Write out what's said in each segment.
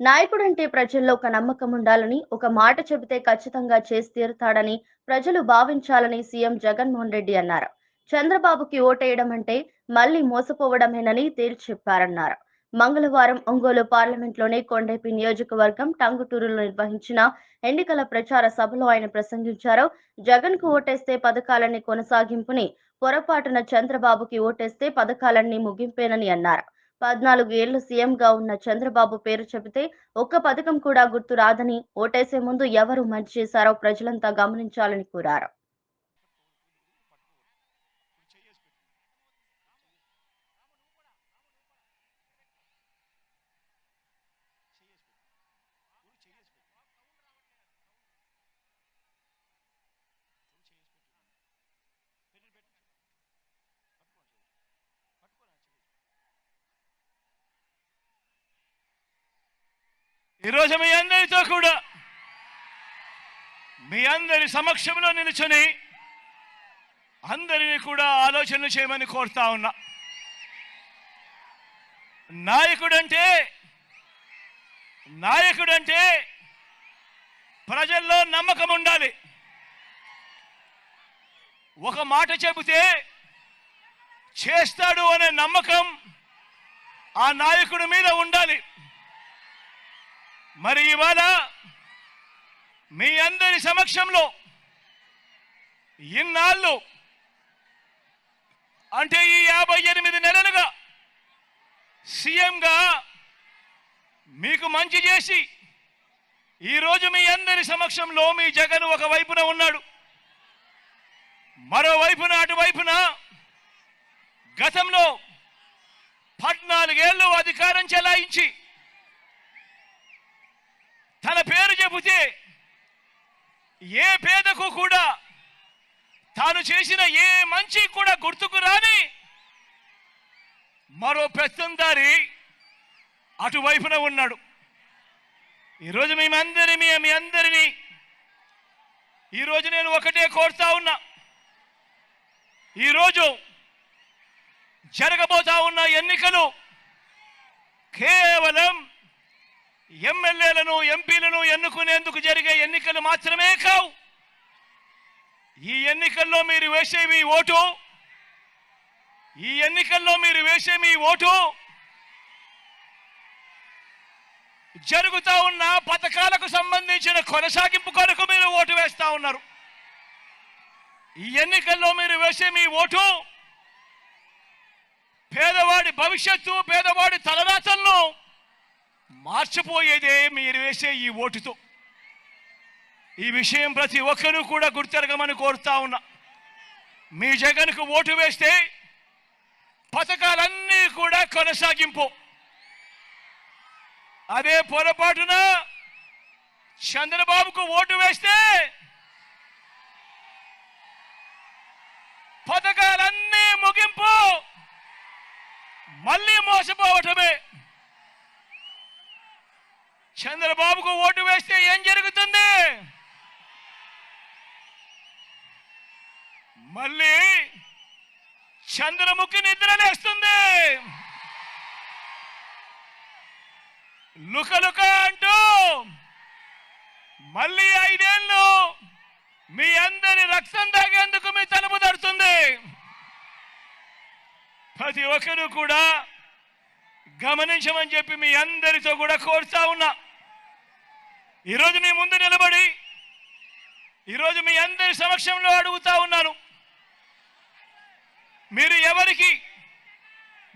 నాయకుడంటే ప్రజల్లో ఒక నమ్మకం ఉండాలని, ఒక మాట చెబితే ఖచ్చితంగా చేసి తీరుతాడని ప్రజలు భావించాలని సీఎం జగన్మోహన్ రెడ్డి అన్నారు. చంద్రబాబుకి ఓటేయడం అంటే మళ్ళీ మోసపోవడమేనని తేల్చి చెప్పారన్నారు. మంగళవారం ఒంగోలు పార్లమెంట్లోని కొండేపి నియోజకవర్గం టంగుటూరులో నిర్వహించిన ఎన్నికల ప్రచార సభలో ఆయన ప్రసంగించారు. జగన్కు ఓటేస్తే పథకాలన్నీ కొనసాగింపుని, పొరపాటున చంద్రబాబుకి ఓటేస్తే పథకాలన్నీ ముగింపేనని అన్నారు. పద్నాలుగు ఏళ్ళు సీఎంగా ఉన్న చంద్రబాబు పేరు చెబితే ఒక్క పథకం కూడా గుర్తు రాదని, ఓటేసే ముందు ఎవరు మంచి చేశారో ప్రజలంతా గమనించాలని కోరారు. ఈరోజు మీ అందరితో కూడా మీ అందరి సమక్షంలో నిలుచుని అందరినీ కూడా ఆలోచన చేయమని కోరుతా ఉన్నా. నాయకుడంటే నాయకుడంటే ప్రజల్లో నమ్మకం ఉండాలి. ఒక మాట చెబితే చేస్తాడు అనే నమ్మకం ఆ నాయకుడి మీద ఉండాలి. మరి ఇవాళ మీ అందరి సమక్షంలో ఇన్నాళ్ళు అంటే ఈ యాభై ఎనిమిది నెలలుగా సీఎంగా మీకు మంచి చేసి ఈరోజు మీ అందరి సమక్షంలో మీ జగన్ ఒక వైపున ఉన్నాడు. మరోవైపున అటువైపున గతంలో పద్నాలుగేళ్ళు అధికారం చెలాయించి తన పేరు ఏ పేదకు కూడా తాను చేసిన ఏ మంచి కూడా గుర్తుకు రాని మరో పెత్తందారి అటువైపున ఉన్నాడు. ఈరోజు మేమందరి మీ మీ అందరినీ ఈరోజు నేను ఒకటే కోరుతా ఉన్నా. ఈరోజు జరగబోతా ఉన్న ఎన్నికలు కేవలం ఎమ్మెల్యేలను ఎంపీలను ఎన్నుకునేందుకు జరిగే ఎన్నికలు మాత్రమే కావు. ఈ ఎన్నికల్లో మీరు వేసే మీ ఓటు ఈ ఎన్నికల్లో మీరు వేసే మీ ఓటు జరుగుతా ఉన్న పథకాలకు సంబంధించిన కొనసాగింపు కొరకు మీరు ఓటు వేస్తా ఉన్నారు. ఈ ఎన్నికల్లో మీరు వేసే మీ ఓటు పేదవాడి భవిష్యత్తు పేదవాడి తలరాత మార్చిపోయేదే మీరు వేసే ఈ ఓటుతో. ఈ విషయం ప్రతి ఒక్కరూ కూడా గుర్తెరగమని కోరుతా ఉన్నా. మీ జగన్కు ఓటు వేస్తే పథకాలన్నీ కూడా కొనసాగింపు. అదే పొరపాటున చంద్రబాబుకు ఓటు వేస్తే పథకాలన్నీ ముగింపు. మళ్ళీ మోసపోవటమే. చంద్రబాబుకు ఓటు వేస్తే ఏం జరుగుతుంది? మళ్ళీ చంద్రముఖి నిద్రలేస్తుంది. లుకలుక అంటూ మళ్ళీ ఐదేళ్ళు మీ అందరి రక్తం తాగేందుకు మీ తలుపు తడుతుంది ప్రతి ఒక్కరూ కూడా గమనించమని చెప్పి మీ అందరితో కూడా కోరుతా ఉన్నా. ఈరోజు మీ ముందు నిలబడి ఈరోజు మీ అందరి సమక్షంలో అడుగుతా ఉన్నాను. మీరు ఎవరికి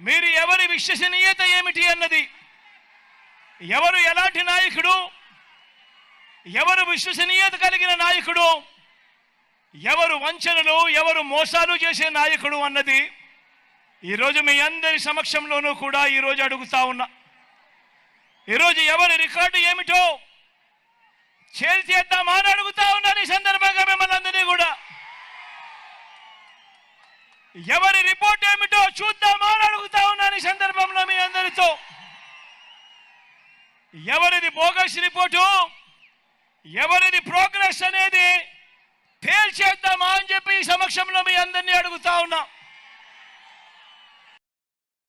మీరు ఎవరి విశ్వసనీయత ఏమిటి అన్నది. ఎవరు ఎలాంటి నాయకుడు ఎవరు విశ్వసనీయత కలిగిన నాయకుడు ఎవరు వంచనలు ఎవరు మోసాలు చేసే నాయకుడు అన్నది ఈరోజు మీ అందరి సమక్షంలోనూ కూడా ఈరోజు అడుగుతా ఉన్నా. ఈరోజు ఎవరి రికార్డు ఏమిటో చేద్దామా అని అడుగుతా ఉన్నాను ఈ సందర్భంగా మిమ్మల్ని అందరినీ కూడా. ఎవరి రిపోర్ట్ ఏమిటో చూద్దామా అని అడుగుతా ఉన్నాను ఈ సందర్భంలో మీ అందరితో. ఎవరిది బోగస్ రిపోర్టు? ఎవరిది ప్రోగ్రెస్ అనేది? తేల్చేద్దామా అని చెప్పి ఈ సమక్షంలో మీ అందరినీ అడుగుతా ఉన్నా.